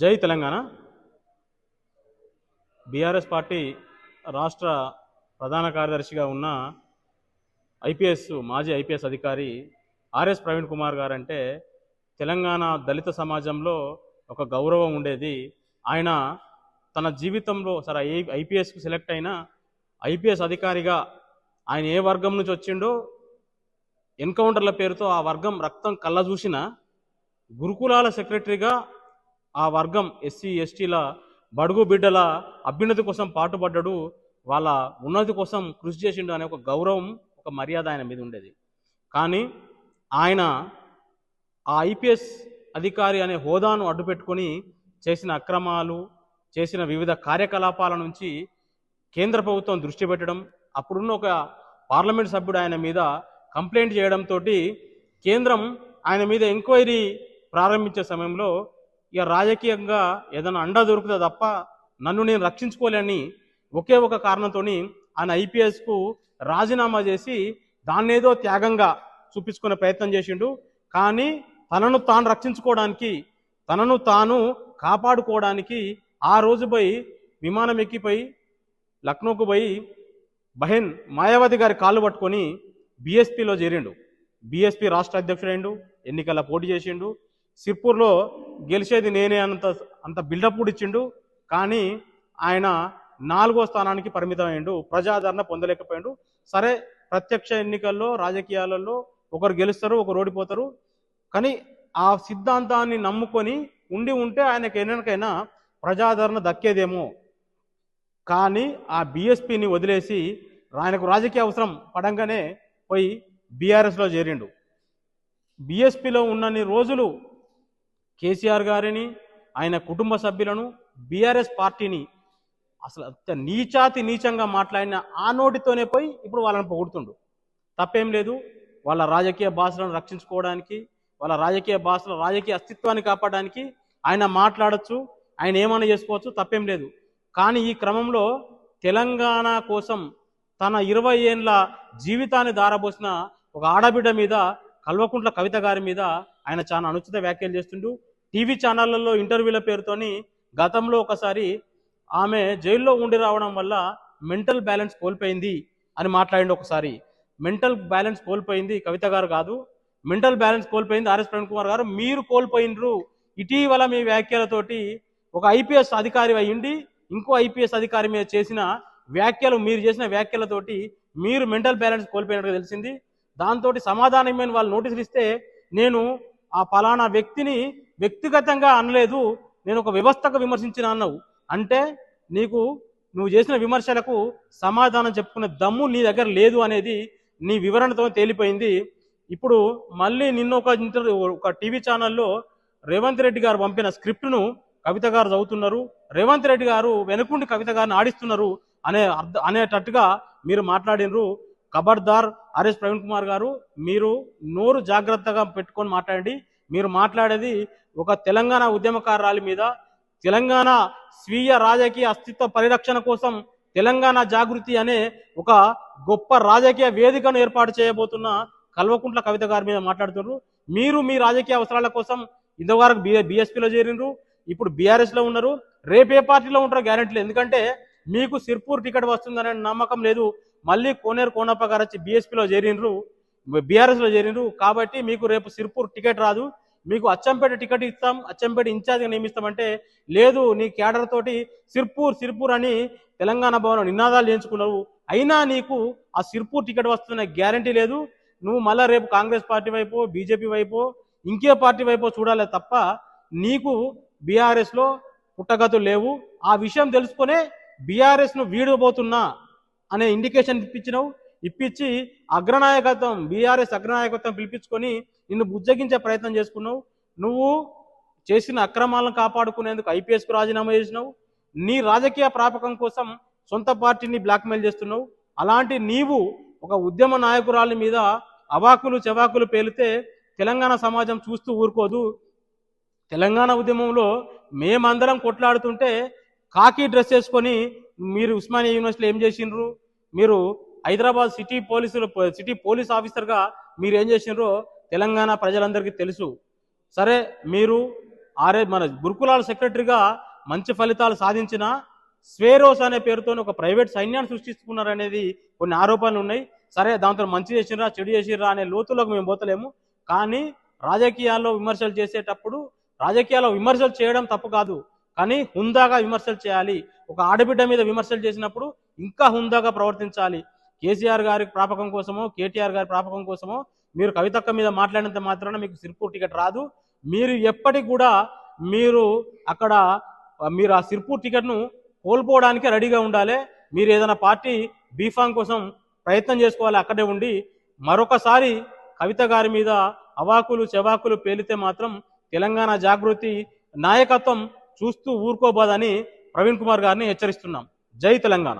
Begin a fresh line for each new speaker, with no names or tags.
జై Telangana. BRS party రాష్ట్ర ప్రధాన కార్యదర్శిగా ఉన్న ఐపీఎస్ మాజీ ఐపీఎస్ అధికారి ఆర్ఎస్ ప్రవీణ్ కుమార్ గారు అంటే తెలంగాణ దళిత సమాజంలో ఒక గౌరవం ఉండేది. ఆయన తన జీవితంలో సరే ఐ ఐపీఎస్కు సెలెక్ట్ అయిన ఐపీఎస్ అధికారిగా ఆయన ఏ వర్గం నుంచి వచ్చిండో ఎన్కౌంటర్ల పేరుతో ఆ వర్గం రక్తం కళ్ళ చూసిన గురుకులాల సెక్రటరీగా ఆ వర్గం ఎస్సీ ఎస్టీల బడుగు బిడ్డల అభ్యున్నతి కోసం పాటుపడ్డాడు. వాళ్ళ ఉన్నతి కోసం కృషి చేసిండు అనే ఒక గౌరవం ఒక మర్యాద ఆయన మీద ఉండేది. కానీ ఆయన ఆ ఐపీఎస్ అధికారి అనే హోదాను అడ్డుపెట్టుకొని చేసిన అక్రమాలు చేసిన వివిధ కార్యకలాపాల నుంచి కేంద్ర ప్రభుత్వం దృష్టి పెట్టడం అప్పుడున్న ఒక పార్లమెంట్ సభ్యుడు ఆయన మీద కంప్లైంట్ చేయడంతో కేంద్రం ఆయన మీద ఎంక్వైరీ ప్రారంభించే సమయంలో ఇక రాజకీయంగా ఏదైనా అండ దొరుకుతా తప్ప నన్ను నేను రక్షించుకోలేని ఒకే ఒక కారణంతో ఆయన ఐపీఎస్కు రాజీనామా చేసి దాన్నేదో త్యాగంగా చూపించుకునే ప్రయత్నం చేసిండు. కానీ తనను తాను రక్షించుకోవడానికి తనను తాను కాపాడుకోవడానికి ఆ రోజు పోయి విమానం ఎక్కిపోయి లక్నోకు పోయి బహెన్ మాయావతి గారి కాళ్ళు పట్టుకొని బీఎస్పీలో చేరిండు. బీఎస్పీ రాష్ట్ర అధ్యక్షుడైండు ఎన్నికల పోటీ చేసిండు. సిర్పూర్లో గెలిచేది నేనే అంత అంత బిల్డప్ కూడా ఇచ్చిండు. కానీ ఆయన నాలుగో స్థానానికి పరిమితమైండు ప్రజాదరణ పొందలేకపోయిండు. సరే ప్రత్యక్ష ఎన్నికల్లో రాజకీయాలలో ఒకరు గెలుస్తారు ఒకరు ఓడిపోతారు. కానీ ఆ సిద్ధాంతాన్ని నమ్ముకొని ఉండి ఉంటే ఆయనకి ఎన్నకైనా ప్రజాదరణ దక్కేదేమో. కానీ ఆ బీఎస్పీని వదిలేసి ఆయనకు రాజకీయ అవసరం పడంగానే పోయి బీఆర్ఎస్లో చేరిండు. బీఎస్పీలో ఉన్నన్ని రోజులు కేసీఆర్ గారిని ఆయన కుటుంబ సభ్యులను బీఆర్ఎస్ పార్టీని అసలు నీచాతి నీచంగా మాట్లాడిన ఆ నోటితోనే పోయి ఇప్పుడు వాళ్ళని పొగుడుతుండు తప్పేం లేదు వాళ్ళ రాజకీయ భాషలను రక్షించుకోవడానికి వాళ్ళ రాజకీయ భాషల రాజకీయ అస్తిత్వాన్ని కాపాడడానికి ఆయన మాట్లాడచ్చు ఆయన ఏమైనా చేసుకోవచ్చు తప్పేం లేదు. కానీ ఈ క్రమంలో తెలంగాణ కోసం తన ఇరవై ఏండ్ల జీవితాన్ని దారబోసిన ఒక ఆడబిడ్డ మీద కల్వకుంట్ల కవిత గారి మీద ఆయన చాలా అనుచిత వ్యాఖ్యలు చేస్తుండు. టీవీ ఛానళ్ళలో ఇంటర్వ్యూల పేరుతోని గతంలో ఒకసారి ఆమె జైల్లో ఉండి రావడం వల్ల మెంటల్ బ్యాలెన్స్ కోల్పోయింది అని మాట్లాడిండు ఒకసారి. మెంటల్ బ్యాలెన్స్ కోల్పోయింది కవిత గారు కాదు. మెంటల్ బ్యాలెన్స్ కోల్పోయింది ఆర్ఎస్ ప్రవీణ్ కుమార్ గారు. మీరు కోల్పోయినరు ఇటీవల మీ వ్యాఖ్యలతోటి ఒక ఐపీఎస్ అధికారి అయ్యిండి ఇంకో ఐపీఎస్ అధికారి మీద చేసిన వ్యాఖ్యలు మీరు చేసిన వ్యాఖ్యలతోటి మీరు మెంటల్ బ్యాలెన్స్ కోల్పోయినట్టుగా తెలిసింది. దాంతో సమాధానమైన వాళ్ళు నోటీసులు ఇస్తే నేను ఆ పలానా వ్యక్తిని వ్యక్తిగతంగా అనలేదు నేను ఒక వ్యవస్థకు విమర్శించిన అన్నావు. అంటే నీకు నువ్వు చేసిన విమర్శలకు సమాధానం చెప్పుకునే దమ్ము నీ దగ్గర లేదు అనేది నీ వివరణతో తేలిపోయింది. ఇప్పుడు మళ్ళీ నిన్న ఒక ఇంటర్ ఒక టీవీ ఛానల్లో రేవంత్ రెడ్డి గారు పంపిన స్క్రిప్ట్ను కవిత గారు చదువుతున్నారు. రేవంత్ రెడ్డి గారు వెనుకుండి కవిత గారిని ఆడిస్తున్నారు అనే అర్థ అనేటట్టుగా మీరు మాట్లాడినరు. ఖబర్దార్ ఆర్ఎస్ ప్రవీణ్ కుమార్ గారు మీరు నోరు జాగ్రత్తగా పెట్టుకొని మాట్లాడండి. మీరు మాట్లాడేది ఒక తెలంగాణ ఉద్యమకారాల మీద తెలంగాణ స్వీయ రాజకీయ అస్తిత్వ పరిరక్షణ కోసం తెలంగాణ జాగృతి అనే ఒక గొప్ప రాజకీయ వేదికను ఏర్పాటు చేయబోతున్న కల్వకుంట్ల కవిత గారి మీద మాట్లాడుతున్నారు. మీరు మీ రాజకీయ అవసరాల కోసం ఇంతవరకు బి బీఎస్పీలో చేరిండ్రు ఇప్పుడు బీఆర్ఎస్లో ఉన్నారు. రేపు ఏ పార్టీలో ఉంటారో గ్యారెంటీ లేదు. ఎందుకంటే మీకు సిర్పూర్ టికెట్ వస్తుందనే నమ్మకం లేదు. మళ్ళీ కోనేరు కోనప్ప గారు వచ్చి బీఎస్పీలో చేరిండ్రు బీఆర్ఎస్లో చేరినారు. కాబట్టి మీకు రేపు సిర్పూర్ టికెట్ రాదు. మీకు అచ్చంపేట టికెట్ ఇస్తాం. అచ్చంపేట ఇన్ఛార్జ్గా నియమిస్తామంటే లేదు. నీ క్యాడర్ తోటి సిర్పూర్ సిర్పూర్ అని తెలంగాణ భవన్ నినాదాలు చేయించుకున్నావు అయినా నీకు ఆ సిర్పూర్ టికెట్ వస్తున్న గ్యారంటీ లేదు. నువ్వు మళ్ళా రేపు కాంగ్రెస్ పార్టీ వైపు బీజేపీ వైపు ఇంకే పార్టీ వైపు చూడాలి తప్ప నీకు బీఆర్ఎస్లో పుట్టగతులు లేవు. ఆ విషయం తెలుసుకునే బీఆర్ఎస్ను వీడబోతున్నా అనే ఇండికేషన్ ఇప్పించినావు. ఇప్పించి అగ్రనాయకత్వం బీఆర్ఎస్ అగ్రనాయకత్వం పిలిపించుకొని నిన్ను బుజ్జగించే ప్రయత్నం చేసుకున్నావు. నువ్వు చేసిన అక్రమాలను కాపాడుకునేందుకు ఐపీఎస్కు రాజీనామా చేసినావు. నీ రాజకీయ ప్రాపకం కోసం సొంత పార్టీని బ్లాక్మెయిల్ చేస్తున్నావు. అలాంటి నీవు ఒక ఉద్యమ నాయకురాలి మీద అవాకులు చెవాకులు పేలితే తెలంగాణ సమాజం చూస్తూ ఊరుకోదు. తెలంగాణ ఉద్యమంలో మేమందరం కొట్లాడుతుంటే కాకి డ్రెస్ వేసుకొని మీరు ఉస్మానియా యూనివర్సిటీలో ఏం చేసిండ్రు? మీరు హైదరాబాద్ సిటీ పోలీసులు సిటీ పోలీస్ ఆఫీసర్గా మీరు ఏం చేసినారో తెలంగాణ ప్రజలందరికీ తెలుసు. సరే మీరు ఆరే మన గురుకులాల సెక్రటరీగా మంచి ఫలితాలు సాధించిన స్వేరోస్ అనే పేరుతో ఒక ప్రైవేట్ సైన్యాన్ని సృష్టిస్తున్నారు అనేది కొన్ని ఆరోపణలు ఉన్నాయి. సరే దాంతో మంచి చేసిర్రా చెడు చేసిర్రా అనే లోతులకు మేము పోతలేము. కానీ రాజకీయాల్లో విమర్శలు చేసేటప్పుడు రాజకీయాల్లో విమర్శలు చేయడం తప్పు కాదు. కానీ హుందాగా విమర్శలు చేయాలి. ఒక ఆడబిడ్డ మీద విమర్శలు చేసినప్పుడు ఇంకా హుందాగా ప్రవర్తించాలి. కేసీఆర్ గారి ప్రాపకం కోసమో కేటీఆర్ గారి ప్రాపకం కోసమో మీరు కవితక్క మీద మాట్లాడినంత మాత్రాన మీకు సిర్పూర్ టికెట్ రాదు. మీరు ఎప్పటికి కూడా మీరు అక్కడ మీరు ఆ సిర్పూర్ టికెట్ను కోల్పోవడానికి రెడీగా ఉండాలి. మీరు ఏదైనా పార్టీ బీఫామ్ కోసం ప్రయత్నం చేసుకోవాలి అక్కడే ఉండి. మరొకసారి కవిత గారి మీద అవాకులు చెవాకులు పేలితే మాత్రం తెలంగాణ జాగృతి నాయకత్వం చూస్తూ ఊరుకోబోదని ప్రవీణ్ కుమార్ గారిని హెచ్చరిస్తున్నాం. జై తెలంగాణ.